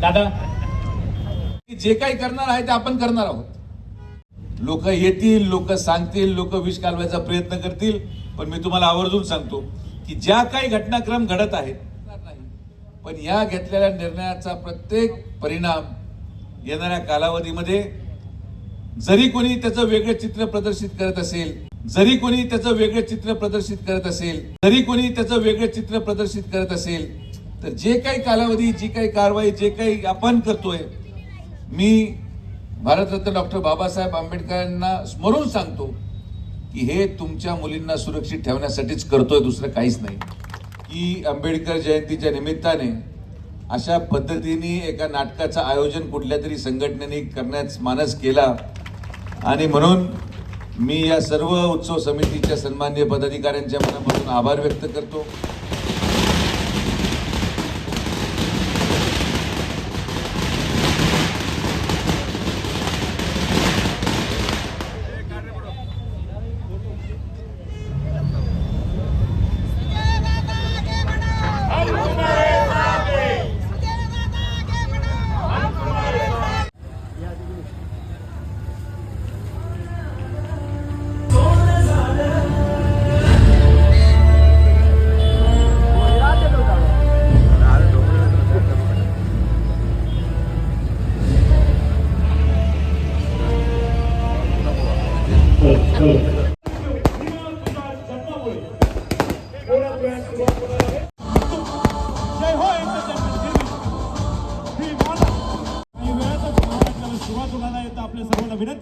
दादा जे काही करणार आहे ते आपण करणार आहोत. लोक येतील लोक सांगतील लोक विष कालवायचा प्रयत्न करतील पण मी तुम्हाला आवर्जून सांगतो की ज्या काही घटनाक्रम घडत आहेत पण या घेतलेल्या निर्णयाचा प्रत्येक परिणाम येणाऱ्या कालावधीमध्ये जरी कोणी त्याचं वेगळं चित्र प्रदर्शित करत असेल जरी कोणी त्याचं वेगळं चित्र प्रदर्शित करत असेल जरी कोणी त्याचं वेगळं चित्र प्रदर्शित करत असेल तर जे काही कालावधी जी काही कारवाई जे काही आपण करतोय मी भारतरत्न डॉक्टर बाबासाहेब आंबेडकरांना स्मरून सांगतो की हे तुमच्या मुलींना सुरक्षित ठेवण्यासाठीच करतोय दुसरं काहीच नाही. की आंबेडकर जयंतीच्या निमित्ताने अशा पद्धतीने एका नाटकाचं आयोजन कुठल्या तरी संघटनेने करण्यास मानस केला. आणि म्हणून मी या सर्व उत्सव समितीच्या सन्मान्य पदाधिकाऱ्यांच्या मनापासून आभार व्यक्त करतो.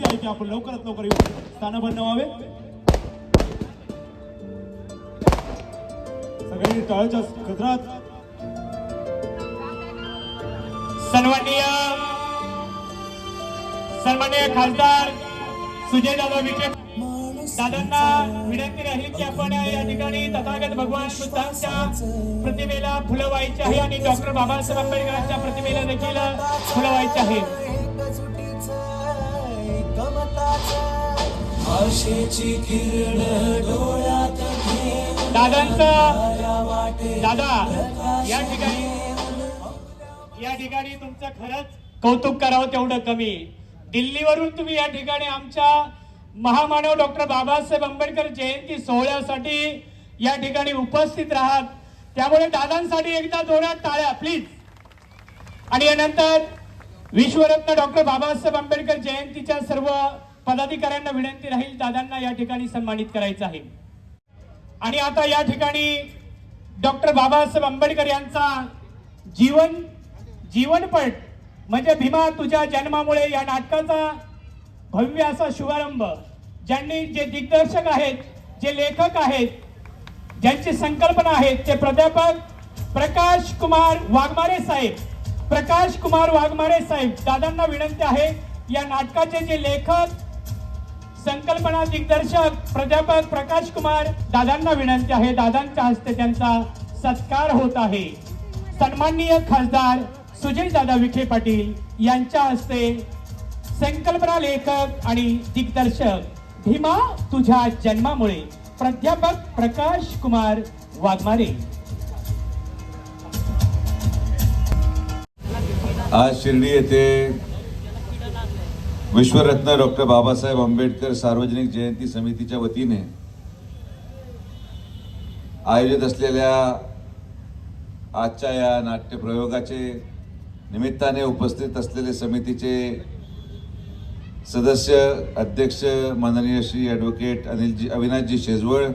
आहे की आपण लवकरात लवकर येऊन स्थानबद्ध व्हावे सगळ्यांनी टाळच्या गजरात. सन्माननीय सन्माननीय खासदार सुजय दादा विखे. दादांना विनंती राहील की आपण या ठिकाणी तथागत भगवान बुद्धांच्या प्रतिमेला फुलं व्हायची आहे आणि डॉक्टर बाबासाहेब आंबेडकरांच्या प्रतिमेला देखील फुलं व्हायची आहे. आशेची किरण डोळ्यात दादांचं दादा या ठिकाणी या ठिकाणी तुमचं खरंच कौतुक करावं तेवढं कमी. दिल्लीवरून तुम्ही या ठिकाणी आमच्या महामानव डॉक्टर बाबासाहेब आंबेडकर जयंती सोहळ्यासाठी या ठिकाणी उपस्थित राहात. त्यामुळे दादांसाठी एकदा जोरात टाळ्या प्लीज आणि यानंतर विश्वरत्न डॉक्टर बाबासाहेब आंबेडकर जयंतीच्या सर्व पदाधिकाऱ्यांना विनंती राहील दादांना या ठिकाणी सन्मानित करायचं आहे. आणि आता या ठिकाणी डॉक्टर बाबासाहेब आंबेडकर यांचा जीवन जीवनपट म्हणजे भीमा तुझ्या जन्मामुळे या नाटकाचा भव्य असा शुभारंभ ज्यांनी जे दिग्दर्शक आहेत जे लेखक आहेत ज्यांची संकल्पना आहेत ते प्राध्यापक प्रकाश कुमार वाघमारे साहेब प्रकाश कुमार वाघमारे साहेब दादांना विनंती आहे या नाटकाचे जे लेखक संकल्पना दिग्दर्शक प्राध्यापक प्रकाश कुमार दादांना विनंती आहे. दादांच्या हस्ते त्यांचा सत्कार होत आहे. सन्माननीय खासदार सुजय दादा विखे पाटील यांच्या हस्ते संकल्पना लेखक आणि दिग्दर्शक भीमा तुझ्या जन्मामुळे प्राध्यापक प्रकाश कुमार वाघमारे. आज शिर्डी येथे विश्वरत्न डॉक्टर बाबासाहेब आंबेडकर सार्वजनिक जयंती समितीच्या वतीने आयोजित असलेल्या आजच्या या नाट्यप्रयोगाचे निमित्ताने उपस्थित असलेले समितीचे सदस्य अध्यक्ष माननीय श्री ॲडव्होकेट अनिलजी अविनाशजी शेजवळ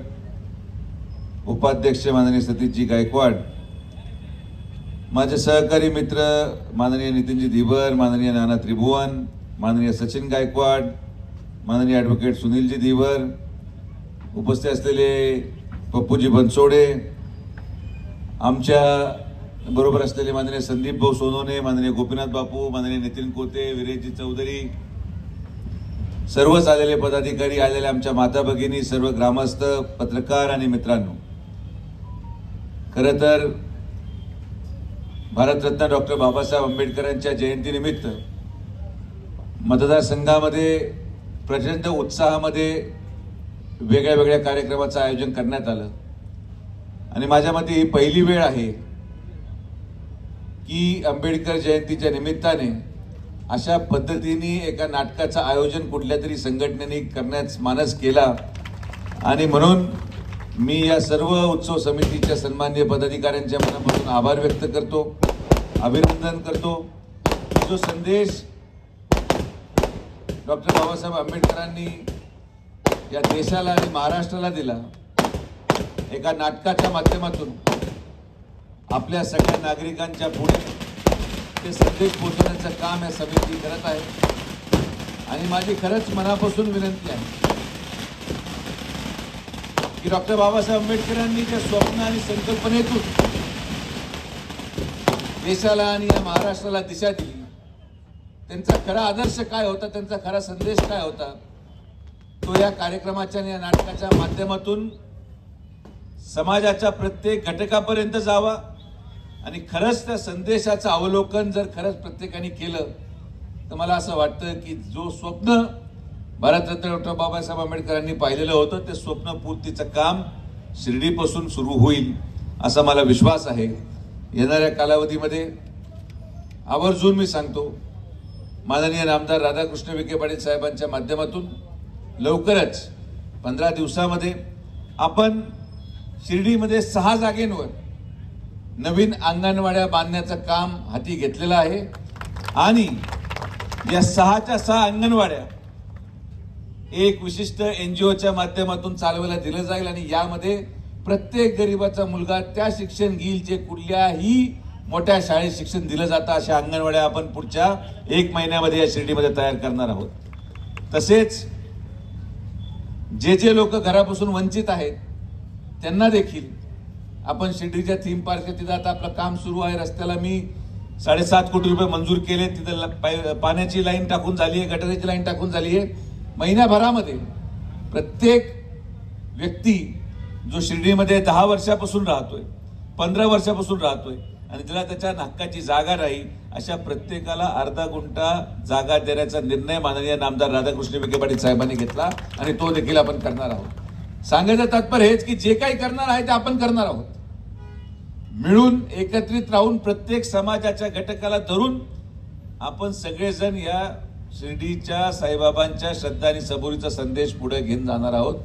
उपाध्यक्ष माननीय सतीशजी गायकवाड माझे सहकारी मित्र माननीय नितीनजी धीबर माननीय नाना त्रिभुवन माननीय सचिन गायकवाड माननीय ॲडव्होकेट सुनीलजी दिवर उपस्थित असलेले पप्पूजी बनसोडे आमच्या बरोबर असलेले माननीय संदीप भाऊ सोनोने माननीय गोपीनाथ बापू माननीय नितीन कोते विरेशजी चौधरी सर्वच आलेले पदाधिकारी आलेले आमच्या माता भगिनी सर्व ग्रामस्थ पत्रकार आणि मित्रांनो. खरं तर भारतरत्न डॉक्टर बाबासाहेब आंबेडकरांच्या जयंतीनिमित्त मतदारसंघामध्ये प्रचंड उत्साहामध्ये वेगळ्या वेगळ्या कार्यक्रमाचं आयोजन करण्यात आलं. आणि माझ्या मते ही पहिली वेळ आहे की आंबेडकर जयंतीच्या निमित्ताने अशा पद्धतीने एका नाटकाचं आयोजन कुठल्या तरी संघटनेने करण्यास मानस केला. आणि म्हणून मी या सर्व उत्सव समितीच्या सन्मान्य पदाधिकाऱ्यांच्या मनापासून आभार व्यक्त करतो अभिनंदन करतो. जो संदेश डॉक्टर बाबासाहेब आंबेडकरांनी या देशाला आणि महाराष्ट्राला दिला एका नाटकाच्या माध्यमातून आपल्या सगळ्या नागरिकांच्या पुढे ते संदेश पोहोचवण्याचं काम या समिती करत आहे. आणि माझी खरंच मनापासून विनंती आहे की डॉक्टर बाबासाहेब आंबेडकरांनी ज्या स्वप्न आणि संकल्पनेतून देशाला आणि या महाराष्ट्राला दिशा दिली. त्यांचा खरा आदर्श काय होता त्यांचा खरा संदेश काय होता? तो या कार्यक्रमाच्या आणि या नाटकाच्या माध्यमातून समाजाच्या प्रत्येक घटकापर्यंत जावा आणि खरंच त्या संदेशाचं अवलोकन जर खरंच प्रत्येकाने केलं तर मला असं वाटतं की जो स्वप्न भारतरत्न डॉक्टर बाबासाहेब आंबेडकरांनी पाहिलेलं होतं ते स्वप्न पूर्तीचं काम शिर्डीपासून सुरू होईल असा मला विश्वास आहे. येणाऱ्या कालावधीमध्ये आवर्जून मी सांगतो माननीय रामदार राधाकृष्ण विखे पाटील साहेबांच्या माध्यमातून लवकरच पंधरा दिवसामध्ये आपण शिर्डीमध्ये सहा जागेंवर नवीन अंगणवाड्या बांधण्याचं काम हाती घेतलेलं आहे. आणि या सहाच्या सहा अंगणवाड्या एक विशिष्ट एन जी ओच्या माध्यमातून चालवायला दिलं जाईल आणि यामध्ये प्रत्येक गरीबाचा मुलगा त्या शिक्षण घेईल जे कुठल्याही मोठ्या शाळेत शिक्षण दिलं जातं अशा अंगणवाड्या आपण पुढच्या एक महिन्यामध्ये या शिर्डीमध्ये तयार करणार आहोत. तसेच जे जे लोक घरापासून वंचित आहेत त्यांना देखील आपण शिर्डीच्या थीम पार्क तिथं आता आपलं काम सुरू आहे. रस्त्याला मी साडेसात कोटी रुपये मंजूर केले. तिथं ल- पाय- पाण्याची लाईन टाकून झाली आहे गटाराची लाईन टाकून झाली आहे. महिन्याभरामध्ये प्रत्येक व्यक्ती जो शिर्डीमध्ये दहा वर्षापासून राहतोय पंधरा वर्षापासून राहतोय आणि तिला त्याच्या हक्काची जागा राहील अशा प्रत्येकाला अर्धा गुंठा जागा देण्याचा निर्णय माननीय नामदार राधाकृष्ण विखे पाटील साहेबांनी घेतला आणि तो देखील आपण करणार आहोत. सांगायचं तात्पर्य हेच की जे काही करणार आहे ते आपण करणार आहोत. मिळून एकत्रित राहून प्रत्येक समाजाच्या घटकाला धरून आपण सगळेजण या शिर्डीच्या साईबाबांच्या श्रद्धा आणि सबुरीचा संदेश पुढे घेऊन जाणार आहोत.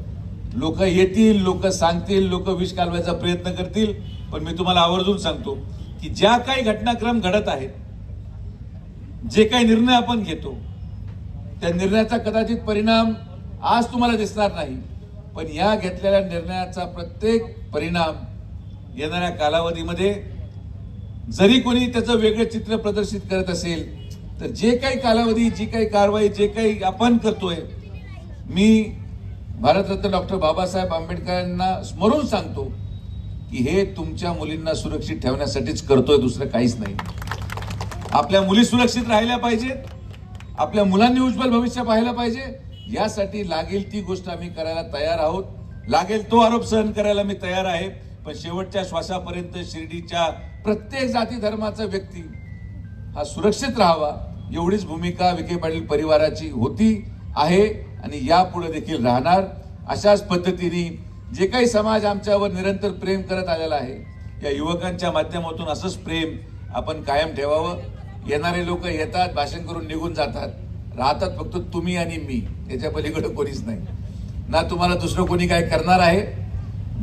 लोक येतील लोक सांगतील लोक विष कालवायचा प्रयत्न करतील पण मी तुम्हाला आवर्जून सांगतो की ज्या काही घटनाक्रम घडत आहेत जे काही निर्णय आपण घेतो त्या निर्णयाचा कदाचित परिणाम आज तुम्हाला दिसणार नाही पण या घेतलेल्या निर्णयाचा प्रत्येक परिणाम येणाऱ्या कालावधीमध्ये जरी कोणी त्याचं वेगळं चित्र प्रदर्शित करत असेल तर जे काही कालावधी जी काही कारवाई जे काही आपण करतोय मी भारतरत्न डॉक्टर बाबासाहेब आंबेडकरांना स्मरून सांगतो की हे तुमच्या मुलींना सुरक्षित ठेवण्यासाठीच करतोय दुसरं काहीच नाही. आपल्या मुली सुरक्षित राहिल्या पाहिजेत. आपल्या मुलांनी उज्ज्वल भविष्य पाहायला पाहिजे. यासाठी लागेल ती गोष्ट आम्ही करायला तयार आहोत. लागेल तो आरोप सहन करायला मी तयार आहे. पण शेवटच्या श्वासापर्यंत शिर्डीच्या प्रत्येक जाती धर्माचा व्यक्ती हा सुरक्षित राहावा. एवढीच भूमिका विखे पाटील परिवाराची होती आहे आणि यापुढे देखील राहणार. अशाच पद्धतीने जे काही समाज आमच्यावर निरंतर प्रेम करत आलेला आहे या युवकांच्या माध्यमातून असंच प्रेम आपण कायम ठेवावं. येणारे लोक येतात भाषण करून निघून जातात. राहतात फक्त तुम्ही आणि मी. याच्या पलीकडे कोणीच नाही. ना तुम्हाला दुसरं कोणी काय करणार आहे?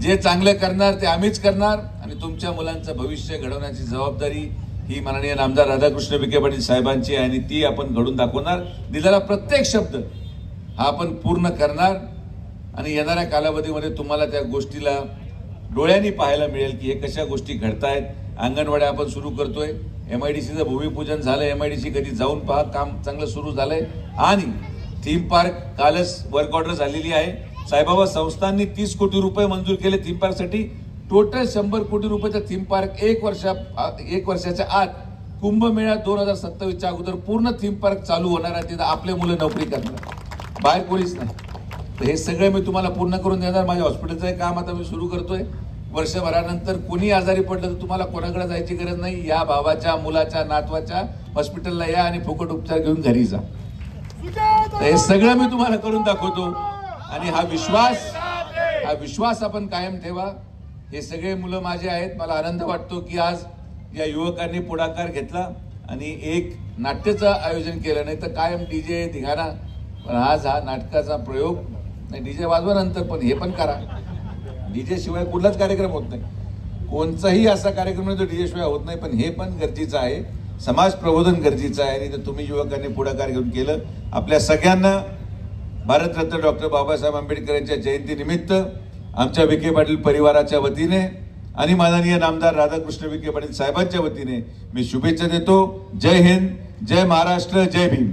जे चांगलं करणार ते आम्हीच करणार. आणि तुमच्या मुलांचं भविष्य घडवण्याची जबाबदारी ही माननीय नामदार राधाकृष्ण विखे पाटील साहेबांची आहे आणि ती आपण घडून दाखवणार. दिलेला प्रत्येक शब्द हा आपण पूर्ण करणार. आणि येणाऱ्या कालावधीमध्ये तुम्हाला त्या गोष्टीला डोळ्यांनी पाहायला मिळेल की हे कशा गोष्टी घडतायत. अंगणवाड्या आपण सुरू करतोय. एम आय डी सीचं भूमिपूजन झालं एम आय डी सी कधी जाऊन पहा. काम चांगलं सुरू झालंय. आणि थीम पार्क कालच वर्क ऑर्डर झालेली आहे. साईबाबा संस्थांनी तीस कोटी रुपये मंजूर केले थीम पार्कसाठी टोटल शंभर कोटी रुपयाचा थीम पार्क एक वर्षा एक वर्षाच्या आत कुंभमेळा दोन हजार सत्तावीसच्या अगोदर पूर्ण थीम पार्क चालू होणार आहे. तिथं आपले मुलं नोकरी करणार. बाहेर कोणीच नाही. तर हे सगळं मी तुम्हाला पूर्ण करून देणार. माझ्या हॉस्पिटलचं हे काम आता मी सुरू करतोय. वर्षभरानंतर कोणी आजारी पडलं तर तुम्हाला कोणाकडे जायची गरज नाही. या भावाच्या मुलाच्या नातवाच्या हॉस्पिटलला या आणि फुकट उपचार घेऊन घरी जा. तर हे सगळं मी तुम्हाला करून दाखवतो. आणि हा विश्वास हा विश्वास आपण कायम ठेवा. हे सगळे मुलं माझे आहेत. मला आनंद वाटतो की आज या युवकांनी पुढाकार घेतला आणि एक नाट्याचं आयोजन केलं. नाही तर कायम डी जे धिगाणा. पण आज हा नाटकाचा प्रयोग नाही डीजे वाजवा नंतर पण हे पण करा. डीजे शिवाय कुठलाच कार्यक्रम होत नाही. कोणचाही असा कार्यक्रम नाही जो डीजे शिवाय होत नाही पण हे पण गरजेचं आहे. समाज प्रबोधन गरजेचं आहे. आणि ते तुम्ही युवकांनी पुढाकार घेऊन केलं आपल्या सगळ्यांना भारतरत्न डॉक्टर बाबासाहेब आंबेडकर यांच्या जयंतीनिमित्त आमच्या विखे पाटील परिवाराच्या वतीने आणि माननीय नामदार राधाकृष्ण विखे पाटील साहेबांच्या वतीने मी शुभेच्छा देतो. जय हिंद जय महाराष्ट्र जय भीम.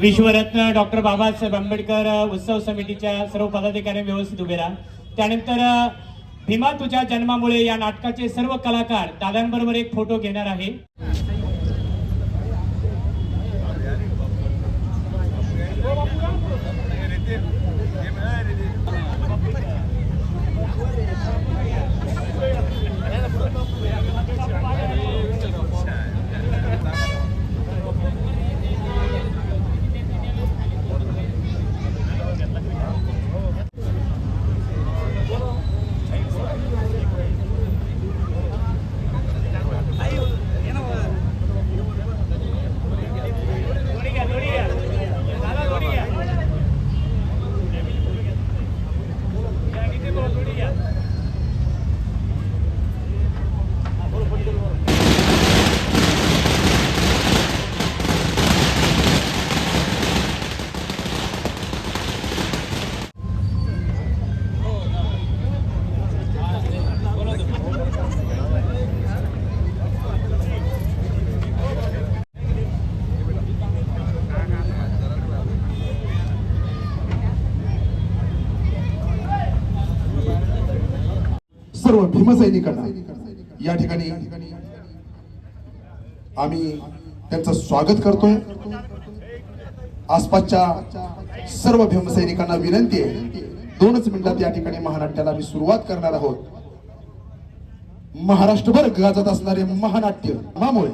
विश्वरत्न डॉक्टर बाबासाहेब आंबेडकर उत्सव समितीच्या सर्व पदाधिकारी व्यवस्थित उभे राहा. त्यानंतर भीमा तुझ्या जन्मामुळे या नाटकाचे सर्व कलाकार दादांबरोबर एक फोटो घेणार आहे. सर्व भीमसैनिकांना या ठिकाणी आम्ही त्यांचं स्वागत करतोय. आसपासच्या सर्व भीमसैनिकांना विनंती आहे दोनच मिनिटात या ठिकाणी महानाट्याला आम्ही सुरुवात करणार आहोत. महाराष्ट्रभर गाजत असणारे महानाट्य मामुळे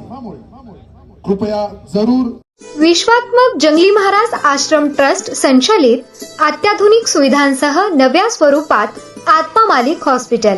कृपया जरूर विश्वात्मक जंगली महाराज आश्रम ट्रस्ट संचालित अत्याधुनिक सुविधांसह नव्या स्वरूपात आत्मा मालिक हॉस्पिटल.